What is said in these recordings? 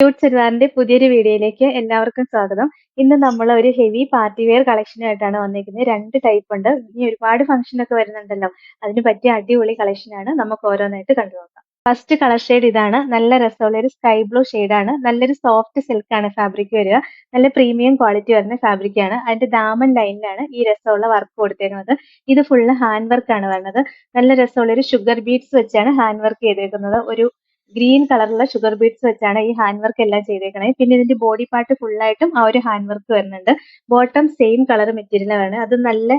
Cute ചെറുതാറിന്റെ പുതിയൊരു വീഡിയോയിലേക്ക് എല്ലാവർക്കും സ്വാഗതം. ഇന്ന് നമ്മൾ ഒരു ഹെവി പാർട്ടി വെയർ കളക്ഷനായിട്ടാണ് വന്നിരിക്കുന്നത്. രണ്ട് ടൈപ്പ് ഉണ്ട്. ഇനി ഒരുപാട് ഫംഗ്ഷൻ ഒക്കെ വരുന്നുണ്ടല്ലോ. അതിന് പറ്റിയ അടിപൊളി കളക്ഷനാണ് നമുക്ക് ഓരോന്നായിട്ട് കണ്ടുപോകാം ഫസ്റ്റ് കളർ ഷെയ്ഡ് ഇതാണ്. നല്ല രസമുള്ള ഒരു സ്കൈ ബ്ലൂ ആണ്. നല്ലൊരു സോഫ്റ്റ് സിൽക്ക് ആണ് ഫാബ്രിക് വരിക. നല്ല പ്രീമിയം ക്വാളിറ്റി വരുന്ന ഫാബ്രിക് ആണ്. അതിന്റെ ദാമൻ ലൈനിലാണ് ഈ രസമുള്ള വർക്ക് കൊടുത്തിരുന്നത്. ഇത് ഫുള്ള് ഹാൻഡ് വർക്ക് ആണ് വരുന്നത്. നല്ല രസമുള്ള ഒരു ഷുഗർ ബീഡ്സ് വെച്ചാണ് ഹാൻഡ് വർക്ക് ചെയ്തേക്കുന്നത്. ഒരു ഗ്രീൻ കളറുള്ള ഷുഗർ ബീഡ്സ് വെച്ചാണ് ഈ ഹാൻഡ് വർക്ക് എല്ലാം ചെയ്തേക്കണേ. പിന്നെ ഇതിന്റെ ബോഡി പാർട്ട് ഫുള്ളായിട്ടും ആ ഒരു ഹാൻഡ് വർക്ക് വരുന്നുണ്ട്. ബോട്ടം സെയിം കളർ മെറ്റീരിയലാണ്. അത് നല്ല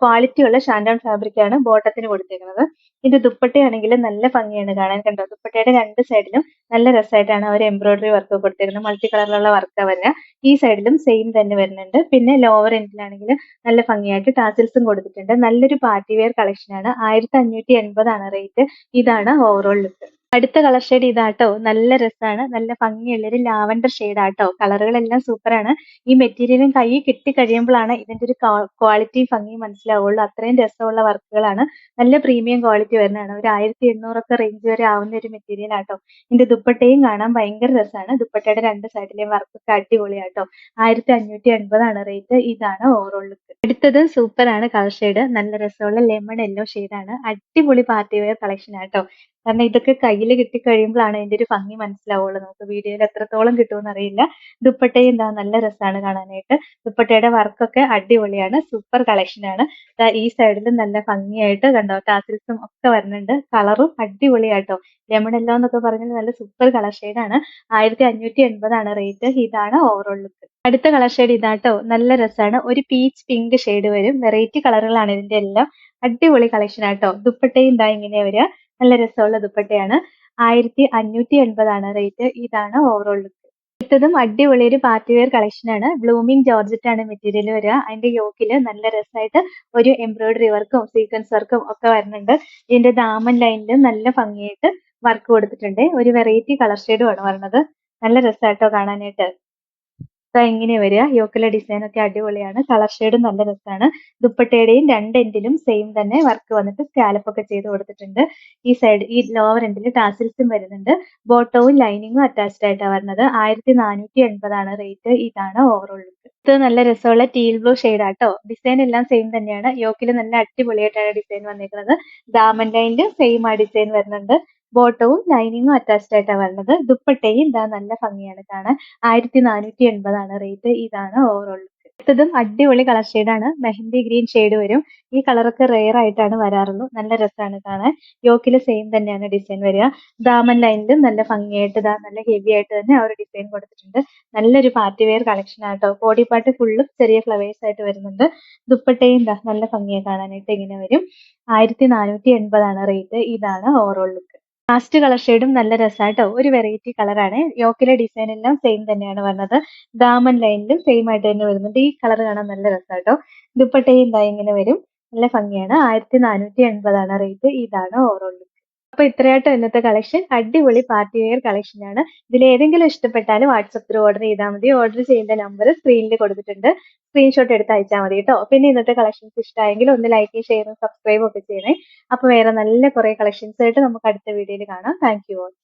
ക്വാളിറ്റി ഉള്ള ഷാൻഡോൺ ഫാബ്രിക് ആണ് ബോട്ടത്തിന് കൊടുത്തേക്കുന്നത് ഇതിന്റെ ദുപ്പട്ടയാണെങ്കിൽ നല്ല ഭംഗിയാണ് കാണാൻ കണ്ടോ? ദുപ്പട്ടയുടെ രണ്ട് സൈഡിലും നല്ല രസമായിട്ടാണ് അവർ എംബ്രോയിഡറി വർക്ക് കൊടുത്തേക്കുന്നത് മൾട്ടി കളറിലുള്ള വർക്ക് വരുന്നത് ഈ സൈഡിലും സെയിം തന്നെ വരുന്നുണ്ട്. പിന്നെ ലോവർ എൻഡിലാണെങ്കിൽ നല്ല ഭംഗിയായിട്ട് ടാസിൽസും കൊടുത്തിട്ടുണ്ട്. നല്ലൊരു പാർട്ടി വെയർ കളക്ഷൻ ആണ് ആയിരത്തി അഞ്ഞൂറ്റി എൺപതാണ് റേറ്റ്. ഇതാണ് ഓവറോൾ ലുക്ക്. അടുത്ത കളർ ഷെയ്ഡ് ഇതാട്ടോ. നല്ല രസമാണ് നല്ല ഭംഗിയുള്ള ഒരു ലാവൻഡർ ആട്ടോ. കളറുകളെല്ലാം സൂപ്പറാണ് ഈ മെറ്റീരിയലും കൈ കിട്ടി കഴിയുമ്പോഴാണ് ഇതിന്റെ ഒരു ക്വാളിറ്റി ഭംഗി മനസ്സിലാവുള്ളൂ. അത്രയും രസമുള്ള വർക്കുകളാണ്. നല്ല പ്രീമിയം ക്വാളിറ്റി വരുന്നതാണ്. ഒരു ആയിരത്തി എണ്ണൂറൊക്കെ റേഞ്ച് വരെ ആവുന്ന ഒരു മെറ്റീരിയൽ ആട്ടോ. ഇതിന്റെ ദുപ്പട്ടയും കാണാൻ ഭയങ്കര രസമാണ്. ദുപ്പട്ടയുടെ രണ്ട് സൈഡിലെയും വർക്കൊക്കെ അടിപൊളിയാട്ടോ. ആയിരത്തി അഞ്ഞൂറ്റി എൺപതാണ് റേറ്റ് ഇതാണ് ഓവറോൾ ലുക്ക് അടുത്തതും സൂപ്പറാണ് കളർ ഷെയ്ഡ് നല്ല രസമുള്ള ലെമൺ യെല്ലോ ഷെയ്ഡാണ് അടിപൊളി പാർട്ടി വെയർ കളക്ഷൻ ആട്ടോ. കാരണം ഇതൊക്കെ കയ്യിൽ കിട്ടിക്കഴിയുമ്പോഴാണ് അതിന്റെ ഒരു ഭംഗി മനസ്സിലാവുള്ളൂ. നമുക്ക് വീഡിയോയിൽ എത്രത്തോളം കിട്ടുമെന്ന് അറിയില്ല. ദുപ്പട്ടയും എന്താ നല്ല രസമാണ് കാണാനായിട്ട്. ദുപ്പട്ടയുടെ വർക്കൊക്കെ അടിപൊളിയാണ്. സൂപ്പർ കളക്ഷൻ ആണ്. ഈ സൈഡിൽ നല്ല ഭംഗിയായിട്ട് കണ്ടോ ടാസിൽസും ഒക്കെ വരുന്നുണ്ട്. കളറും അടിപൊളിയാട്ടോ. ലെമൺ എല്ലോ എന്നൊക്കെ പറഞ്ഞാൽ നല്ല സൂപ്പർ കളർ ആണ്. ആയിരത്തി അഞ്ഞൂറ്റി എൺപതാണ് റേറ്റ്. ഇതാണ് ഓവറോൾ ലുക്ക് അടുത്ത കളർ ഷെയ്ഡ് ഇതാട്ടോ. നല്ല രസമാണ് ഒരു പീച്ച് പിങ്ക് ഷെയ്ഡ് വരും. വെറൈറ്റി കളറുകളാണ് ഇതിന്റെ എല്ലാം. അടിപൊളി കളക്ഷൻ ആട്ടോ. ദുപ്പട്ടയും ഇതാ ഇങ്ങനെ വരിക നല്ല രസമുള്ള ദുപ്പട്ടയാണ്. ആയിരത്തി അഞ്ഞൂറ്റി എൺപതാണ് റേറ്റ് ഇതാണ് ഓവറോൾ ലുക്ക് അടുത്തതും അടിപൊളി ഒരു പാർട്ടി വെയർ കളക്ഷൻ ആണ്. ബ്ലൂമിംഗ് ജോർജറ്റ് ആണ് മെറ്റീരിയൽ വരിക അതിന്റെ യോക്കിൽ നല്ല രസമായിട്ട് ഒരു എംബ്രോയിഡറി വർക്കും സീക്വൻസ് വർക്കും ഒക്കെ വരുന്നുണ്ട്. ഇതിന്റെ ദാമൻ ലൈനിലും നല്ല ഭംഗിയായിട്ട് വർക്ക് കൊടുത്തിട്ടുണ്ട്. ഒരു വെറൈറ്റി കളർ ഷെയ്ഡും ആണ് വരുന്നത്. നല്ല രസമായിട്ടോ കാണാനായിട്ട്. ഇങ്ങനെ വരിക. യോക്കിലെ ഡിസൈൻ ഒക്കെ അടിപൊളിയാണ്. കളർ ഷെയ്ഡും നല്ല രസമാണ്. ദുപ്പട്ടയുടെയും രണ്ട് എൻഡിലും സെയിം തന്നെ വർക്ക് വന്നിട്ട് സ്കാലപ്പ് ഒക്കെ ചെയ്ത് കൊടുത്തിട്ടുണ്ട്. ഈ സൈഡ് ഈ ലോവർ എൻഡിൽ ടാസിൽസും വരുന്നുണ്ട്. ബോട്ടവും ലൈനിങ്ങും അറ്റാച്ച്ഡ് ആയിട്ടാണ് വരുന്നത് ആയിരത്തി നാനൂറ്റി എൺപതാണ് റേറ്റ് ഇതാണ് ഓവറോൾ ഇത് നല്ല രസമുള്ള ടീൽ ബ്ലൂ ഷെയ്ഡ് ആട്ടോ. ഡിസൈൻ എല്ലാം സെയിം തന്നെയാണ്. യോക്കിൽ നല്ല അടിപൊളിയായിട്ടാണ് ഡിസൈൻ വന്നിരിക്കുന്നത് ഡാമൻ ലൈനിലും സെയിം ആ ഡിസൈൻ വരുന്നുണ്ട്. ബോട്ടവും ലൈനിങ്ങും അറ്റാച്ച്ഡ് ആയിട്ടാണ് വരുന്നത് ദുപ്പട്ടയും ഇതാ നല്ല ഭംഗിയാണ് കാണാൻ. ആയിരത്തി നാനൂറ്റി എൺപതാണ് റേറ്റ് ഇതാണ് ഓവറോൾ അടുത്തതും അടിപൊളി കളർ ഷെയ്ഡാണ് മെഹന്തി ഗ്രീൻ ഷെയ്ഡ് വരും. ഈ കളറൊക്കെ റെയർ ആയിട്ടാണ് വരാറുള്ളൂ. നല്ല രസമാണ് കാണാൻ. യോക്കിൽ സെയിം തന്നെയാണ് ഡിസൈൻ വരിക. ദാമൻ ലൈനിലും നല്ല ഭംഗിയായിട്ട് ഇതാ നല്ല ഹെവി ആയിട്ട് തന്നെ ആ ഒരു ഡിസൈൻ കൊടുത്തിട്ടുണ്ട്. നല്ലൊരു പാർട്ടി വെയർ കളക്ഷൻ ആട്ടോ ബോഡി പാർട്ട് ഫുള്ളും ചെറിയ ഫ്ലവേഴ്സ് ആയിട്ട് വരുന്നുണ്ട്. ദുപ്പട്ടയും ഇതാ നല്ല ഭംഗിയായി കാണാനായിട്ട് ഇങ്ങനെ വരും. ആയിരത്തി നാനൂറ്റി എൺപതാണ് റേറ്റ് ഇതാണ് ഓവറോൾ ലുക്ക് ലാസ്റ്റ് കളർ ഷെയ്ഡും നല്ല രസമായിട്ടോ ഒരു വെറൈറ്റി കളറാണ് യോക്കിലെ ഡിസൈൻ എല്ലാം സെയിം തന്നെയാണ് വന്നത്. ദാമൻ ലൈനിലും സെയിം ആയിട്ട് തന്നെ വരുന്നുണ്ട്. ഈ കളർ കാണാൻ നല്ല രസമായിട്ടോ ദുപ്പട്ടയും ഇതാ ഇങ്ങനെ വരും. നല്ല ഭംഗിയാണ്. ആയിരത്തി നാനൂറ്റി എൺപതാണ് റേറ്റ് ഇതാണ് ഓവറോൾ അപ്പൊ ഇത്രയായിട്ട് ഇന്നത്തെ കളക്ഷൻ അടിപൊളി പാർട്ടി വെയർ കളക്ഷൻ ആണ്. ഇതിൽ ഏതെങ്കിലും ഇഷ്ടപ്പെട്ടാലും വാട്സപ്പ് ഓർഡർ ചെയ്താൽ മതി. ഓർഡർ ചെയ്യേണ്ട നമ്പർ സ്ക്രീനിൽ കൊടുത്തിട്ടുണ്ട്. സ്ക്രീൻഷോട്ട് എടുത്ത് അയച്ചാൽ മതി കേട്ടോ. പിന്നെ ഇന്നത്തെ കളക്ഷൻസ് ഇഷ്ടമായെങ്കിൽ ഒന്ന് ലൈക്ക് ഷെയറും സബ്സ്ക്രൈബും ഒക്കെ ചെയ്യണേ. അപ്പൊ വേറെ നല്ല കുറെ കളക്ഷൻസ് ആയിട്ട് നമുക്ക് അടുത്ത വീഡിയോയിൽ കാണാം. Thank you all